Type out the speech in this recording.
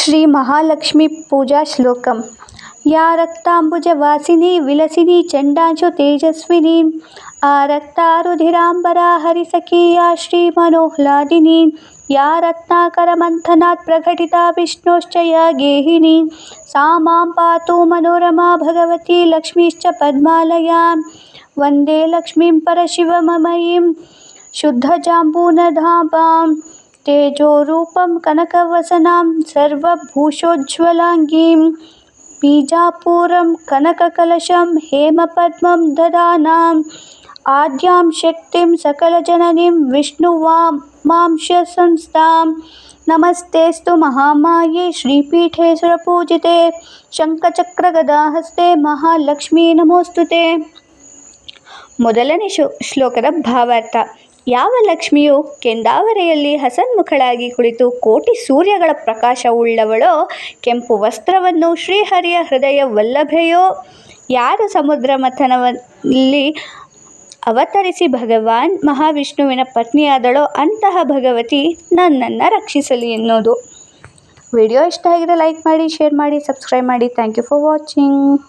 श्री महालक्ष्मी पूजा श्लोक या रक्ताम्बुजवासिनी, विलसिनी तेजस्विनी आ आरक्तारुधिराम्बरा हरिसखी या श्रीमनोह्लादिनी या रत्नाकरमन्थनात् प्रकटिता विष्णुश्च या गेहिनी सा पातु मनोरमा भगवती, लक्ष्मीश्च पद्मालया वंदे लक्ष्मीं परशिवमयी शुद्धजाम्बूनधापाम् तेजोरूपं कनकवसनां सर्वभूषोज्ज्वलाङ्गीं बीजापुरं कनककलशं हेमपद्मं ददानाम् आद्यां शक्तिं सकलजननीं विष्णुवामांशसंस्थां नमस्तेऽस्तु महामाये श्रीपीठे सुरपूजिते ಶಂಖಚಕ್ರಗದಾಹಸ್ತೆ ಮಹಾಲಕ್ಷ್ಮೀ ನಮೋಸ್ತುತೆ ಮೊದಲನೇ ಶೋ ಶ್ಲೋಕದ ಭಾವಾರ್ಥ ಯಾವ ಲಕ್ಷ್ಮಿಯು ಕೆಂದಾವರೆಯಲ್ಲಿ ಹಸನ್ಮುಖಳಾಗಿ ಕುಳಿತು ಕೋಟಿ ಸೂರ್ಯಗಳ ಪ್ರಕಾಶವುಳ್ಳವಳೋ, ಕೆಂಪು ವಸ್ತ್ರವನ್ನು ಶ್ರೀಹರಿಯ ಹೃದಯ ವಲ್ಲಭೆಯೋ ಯಾರು ಸಮುದ್ರ ಮಥನವಲ್ಲಿ ಅವತರಿಸಿ ಭಗವಾನ್ ಮಹಾವಿಷ್ಣುವಿನ ಪತ್ನಿಯಾದಳೋ, ಅಂತಹ ಭಗವತಿ ನನ್ನನ್ನು ರಕ್ಷಿಸಲಿ ಎನ್ನೋದು ವಿಡಿಯೋ ಇಷ್ಟ ಆಗಿದೆ ಲೈಕ್ ಮಾಡಿ, ಶೇರ್ ಮಾಡಿ, ಸಬ್ಸ್ಕ್ರೈಬ್ ಮಾಡಿ. Thank you for watching.